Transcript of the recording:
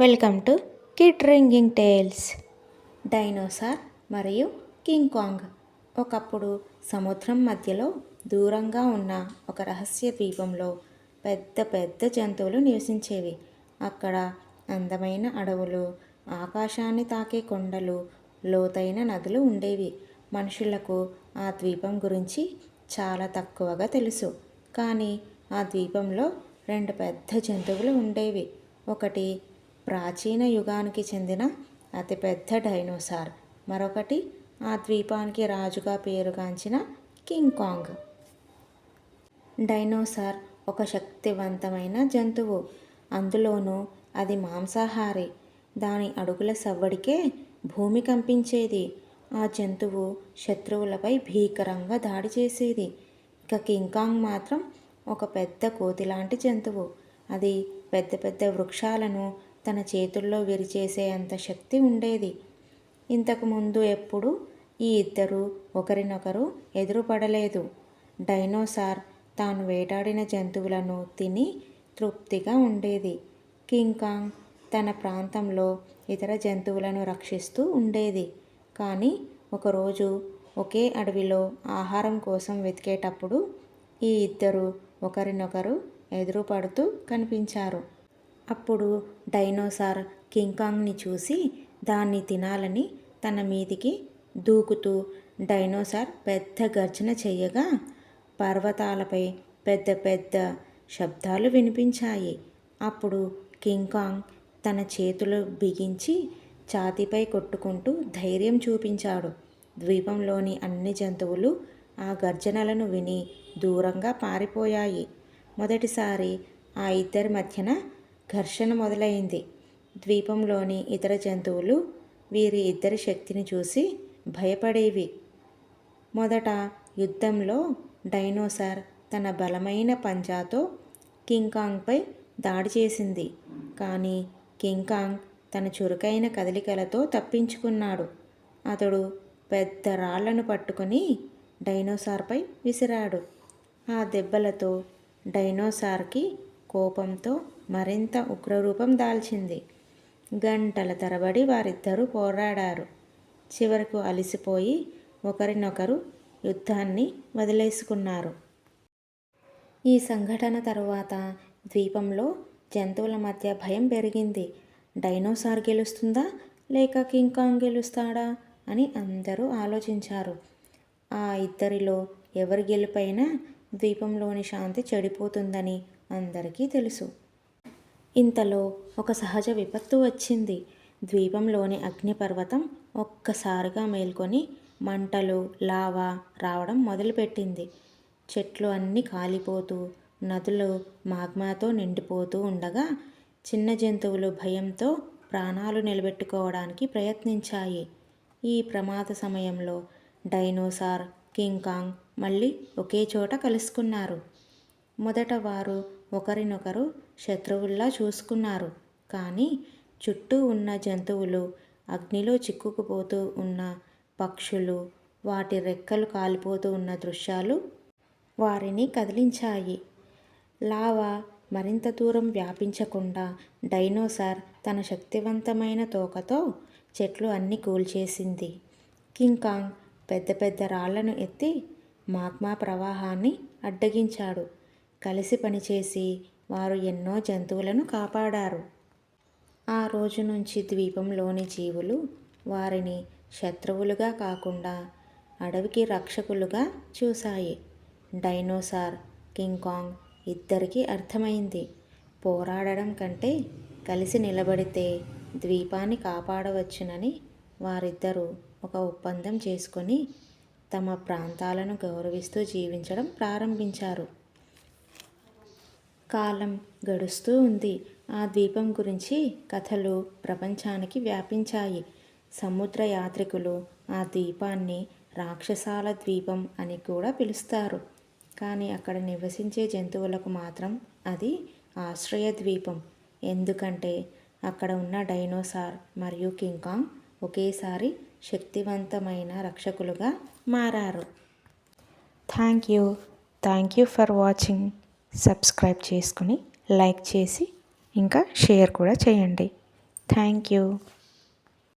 Welcome to kid ringing tales. Dinosaur మరియు King Kong ఒకప్పుడు సముద్రం మధ్యలో దూరంగా ఉన్న ఒక రహస్య ద్వీపంలో పెద్ద పెద్ద జంతువులు నివసించేవి. అక్కడ అందమైన అడవులు ఆకాశాన్ని తాకే కొండలు లోతైన నదులు ఉండేవి. మనుషులకు ఆ ద్వీపం గురించి చాలా తక్కువగా తెలుసు. కానీ ఆ ద్వీపంలో రెండు పెద్ద జంతువులు ఉండేవి. ఒకటి ప్రాచీన యుగానికి చెందిన అతిపెద్ద డైనోసార్. మరొకటి ఆ ద్వీపానికి రాజుగా పేరుగాంచిన కింగ్ కాంగ్. డైనోసార్ ఒక శక్తివంతమైన జంతువు. అందులోనూ అది మాంసాహారి. దాని అడుగుల సవ్వడికే భూమి కంపించేది. ఆ జంతువు శత్రువులపై భీకరంగా దాడి చేసేది. ఇక కింగ్ కాంగ్ మాత్రం ఒక పెద్ద కోతిలాంటి జంతువు. అది పెద్ద పెద్ద వృక్షాలను తన చేతుల్లో విరిచేసే అంత శక్తి ఉండేది. ఇంతకుముందు ఎప్పుడు ఈ ఇద్దరు ఒకరినొకరు ఎదురుపడలేదు. డైనోసార్ తాను వేటాడిన జంతువులను తిని తృప్తిగా ఉండేది. కింగ్ కాంగ్ తన ప్రాంతంలో ఇతర జంతువులను రక్షిస్తూ ఉండేది. కానీ ఒకరోజు ఒకే అడవిలో ఆహారం కోసం వెతికేటప్పుడు ఈ ఇద్దరు ఒకరినొకరు ఎదురుపడుతూ కనిపించారు. అప్పుడు డైనోసార్ కింగ్కాంగ్ని చూసి దాన్ని తినాలని తన మీదికి దూకుతూ డైనోసార్ పెద్ద గర్జన చేయగా పర్వతాలపై పెద్ద పెద్ద శబ్దాలు వినిపించాయి. అప్పుడు కింగ్కాంగ్ తన చేతులు బిగించి ఛాతీపై కొట్టుకుంటూ ధైర్యం చూపించాడు. ద్వీపంలోని అన్ని జంతువులు ఆ గర్జనలను విని దూరంగా పారిపోయాయి. మొదటిసారి ఆ ఇద్దరి మధ్యన ఘర్షణ మొదలైంది. ద్వీపంలోని ఇతర జంతువులు వీరి ఇద్దరి శక్తిని చూసి భయపడేవి. మొదట యుద్ధంలో డైనోసార్ తన బలమైన పంజాతో కింగ్కాంగ్పై దాడి చేసింది. కానీ కింగ్కాంగ్ తన చురుకైన కదలికలతో తప్పించుకున్నాడు. అతడు పెద్ద రాళ్ళను పట్టుకొని డైనోసార్పై విసిరాడు. ఆ దెబ్బలతో డైనోసార్కి కోపంతో మరింత ఉగ్రరూపం దాల్చింది. గంటల తరబడి వారిద్దరూ పోరాడారు. చివరకు అలసిపోయి ఒకరినొకరు యుద్ధాన్ని వదిలేసుకున్నారు. ఈ సంఘటన తరువాత ద్వీపంలో జంతువుల మధ్య భయం పెరిగింది. డైనోసార్ గెలుస్తుందా? లేక కింగ్కాంగ్ గెలుస్తాడా? అని అందరూ ఆలోచించారు. ఆ ఇద్దరిలో ఎవరి గెలుపైనా ద్వీపంలోని శాంతి చెడిపోతుందని అందరికీ తెలుసు. ఇంతలో ఒక సహజ విపత్తు వచ్చింది. ద్వీపంలోని అగ్నిపర్వతం ఒక్కసారిగా మేల్కొని మంటలు లావా రావడం మొదలుపెట్టింది. చెట్లు అన్నీ కాలిపోతూ నదులు మాగ్మాతో నిండిపోతూ ఉండగా చిన్న జంతువులు భయంతో ప్రాణాలు నిలబెట్టుకోవడానికి ప్రయత్నించాయి. ఈ ప్రమాద సమయంలో డైనోసార్ కింగ్ కాంగ్ మళ్ళీ ఒకే చోట కలుసుకున్నారు. మొదట వారు ఒకరినొకరు శత్రువుల్లా చూసుకున్నారు. కానీ చుట్టూ ఉన్న జంతువులు అగ్నిలో చిక్కుకుపోతూ ఉన్న పక్షులు వాటి రెక్కలు కాలిపోతూ ఉన్న దృశ్యాలు వారిని కదిలించాయి. లావా మరింత దూరం వ్యాపించకుండా డైనోసార్ తన శక్తివంతమైన తోకతో చెట్లు అన్ని కూల్చేసింది. కింగ్కాంగ్ పెద్ద పెద్ద రాళ్ళను ఎత్తి మాగ్మా ప్రవాహాన్ని అడ్డగించాడు. కలిసి పనిచేసి వారు ఎన్నో జంతువులను కాపాడారు. ఆ రోజు నుంచి ద్వీపంలోని జీవులు వారిని శత్రువులుగా కాకుండా అడవికి రక్షకులుగా చూశాయి. డైనోసార్ కింగ్ కాంగ్ ఇద్దరికీ అర్థమైంది. పోరాడడం కంటే కలిసి నిలబడితే ద్వీపాన్ని కాపాడవచ్చునని వారిద్దరూ ఒక ఒప్పందం చేసుకొని తమ ప్రాంతాలను గౌరవిస్తూ జీవించడం ప్రారంభించారు. కాలం గడుస్తూ ఉంది. ఆ ద్వీపం గురించి కథలు ప్రపంచానికి వ్యాపించాయి. సముద్ర యాత్రికులు ఆ ద్వీపాన్ని రాక్షసాల ద్వీపం అని కూడా పిలుస్తారు. కానీ అక్కడ నివసించే జంతువులకు మాత్రం అది ఆశ్రయ ద్వీపం. ఎందుకంటే అక్కడ ఉన్న డైనోసార్ మరియు కింకాంగ్ ఒకేసారి శక్తివంతమైన రక్షకులుగా మారారు. Thank you. Thank you for watching. Subscribe చేసుకుని లైక్ చేసి ఇంకా షేర్ కూడా చేయండి. Thank you.